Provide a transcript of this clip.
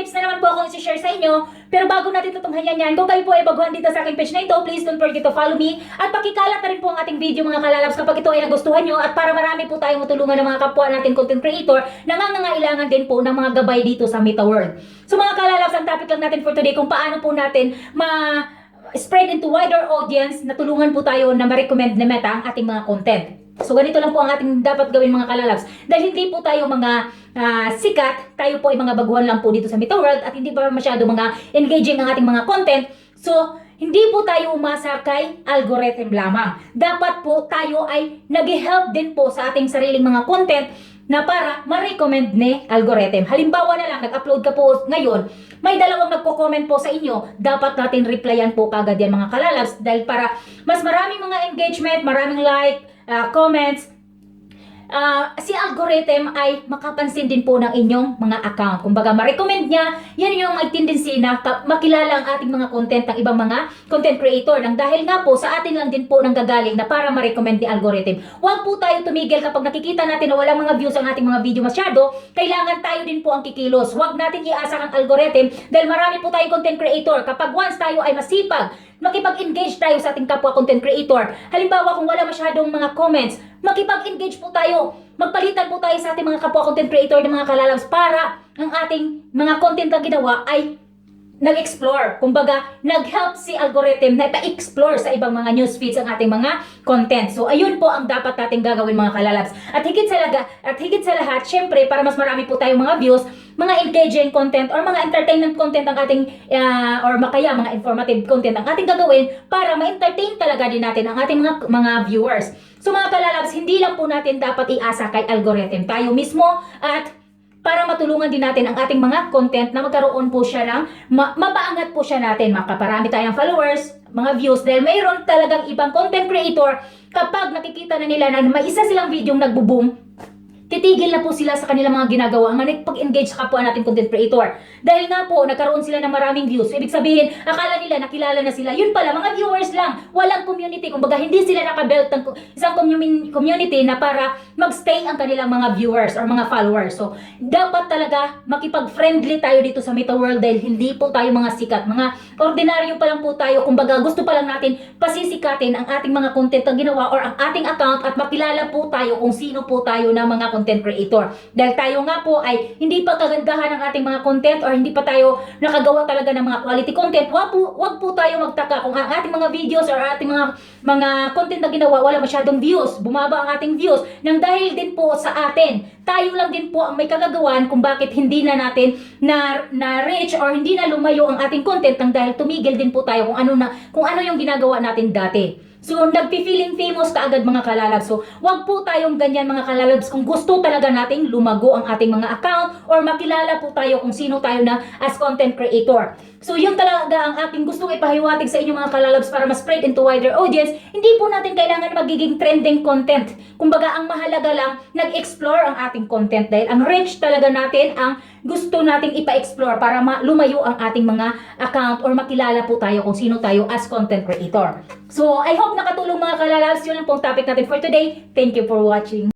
tips na naman po akong isi-share sa inyo. Pero bago natin tutunghayan yan, kung kayo po ay baguhan dito sa aking page na ito, please don't forget to follow me. At pakikalat na rin po ang ating video mga kalalabs kapag ito ay nagustuhan nyo. At para marami po tayong matulungan ng mga kapwa natin content creator, nangangangailangan din po ng mga gabay dito sa Meta World. So mga kalalabs, ang topic lang natin for today kung paano po natin ma spread into wider audience na tulungan po tayo na ma-recommend ni Meta ang ating mga content. So ganito lang po ang ating dapat gawin mga kalalabs. Dahil hindi po tayo mga ah, sikat, tayo po ay mga baguhan lang po dito sa Meta World at hindi pa masyado mga engaging ang ating mga content. So, hindi po tayo umasa kay algorithm lamang. Dapat po tayo ay nag-help din po sa ating sariling mga content na para ma-recommend ni algorithm. Halimbawa na lang, nag-upload ka po ngayon, may dalawang nagko-comment po sa inyo, dapat natin replyan po kagad yan mga kalalabs dahil para mas maraming mga engagement, maraming like, ah, comments, ah, si algorithm ay makapansin din po ng inyong mga account. Kumbaga, ma-recommend niya, yan yung may tendency na makilala ang ating mga content ng ibang mga content creator. Nang dahil nga po, sa atin lang din po nang gagaling na para ma-recommend ni algorithm. Huwag po tayo tumigil kapag nakikita natin na walang mga views ang ating mga video masyado, kailangan tayo din po ang kikilos. Huwag natin iasa ang algorithm dahil marami po tayong content creator. Kapag once tayo ay masipag, makipag-engage tayo sa ating kapwa content creator. Halimbawa, kung wala masyadong mga comments, makipag-engage po tayo. Magpalitan po tayo sa ating mga kapwa content creator ng mga kalalabs para ang ating mga content na ginawa ay nag-explore. Kumbaga, nag-help si algorithm na ipa-explore sa ibang mga news feeds ang ating mga content. So, ayun po ang dapat nating gagawin mga kalalabs. At higit sa laga, at higit sa lahat, syempre, para mas marami po tayong mga views, mga engaging content or mga entertainment content ang ating ah, or makaya mga informative content ang ating gagawin para ma-entertain talaga din natin ang ating mga mga viewers. So mga kalalabs, hindi lang po natin dapat iasa kay algorithm. Tayo mismo at para matulungan din natin ang ating mga content na magkaroon po siya ng ma- mapaangat po siya natin, makaparami tayong followers, mga views. Dahil mayroon talagang ibang content creator kapag nakikita na nila na may isa silang video nagbo-boom titigil na po sila sa kanilang mga ginagawa nga nagpag-engage sa kapwa nating content creator. Dahil nga po, nagkaroon sila ng maraming views. Ibig sabihin, akala nila nakilala na sila. Yun pala, mga viewers lang. Walang community. Kumbaga, hindi sila nakabelt ng isang commu- community na para magstay ang kanilang mga viewers or mga followers. So, dapat talaga makipag-friendly tayo dito sa Meta World dahil hindi po tayo mga sikat. Mga ordinaryo pa lang po tayo. Kumbaga, gusto pa lang natin pasisikatin ang ating mga content na ginawa or ang ating account at makilala po tayo kung sino po tayo na mga content creator. Dahil tayo nga po ay hindi pa kagandahan ng ating mga content or hindi pa tayo nakagawa talaga ng mga quality content, wag po, wag po tayo magtaka kung ang ating mga videos or ating mga mga content na ginawa wala masyadong views, bumaba ang ating views nang dahil din po sa atin. Tayo lang din po ang may kagagawan kung bakit hindi na natin na na reach or hindi na lumayo ang ating content nang dahil tumigil din po tayo kung ano na kung ano yung ginagawa natin dati. So, nagpi-feeling famous kaagad mga kalalabs. So, wag po tayong ganyan mga kalalabs kung gusto talaga nating lumago ang ating mga account or makilala po tayo kung sino tayo na as content creator. So, yun talaga ang aking gustong ipahiwatig sa inyo mga kalalabs para ma-spread into wider audience. Hindi po natin kailangan magiging trending content. Kumbaga, ang mahalaga lang, nag-explore ang ating content dahil ang reach talaga natin ang gusto nating ipa-explore para ma- lumayo ang ating mga account or makilala po tayo kung sino tayo as content creator. So, I hope nakatulong mga kalalabs. Yun lang pong topic natin for today. Thank you for watching.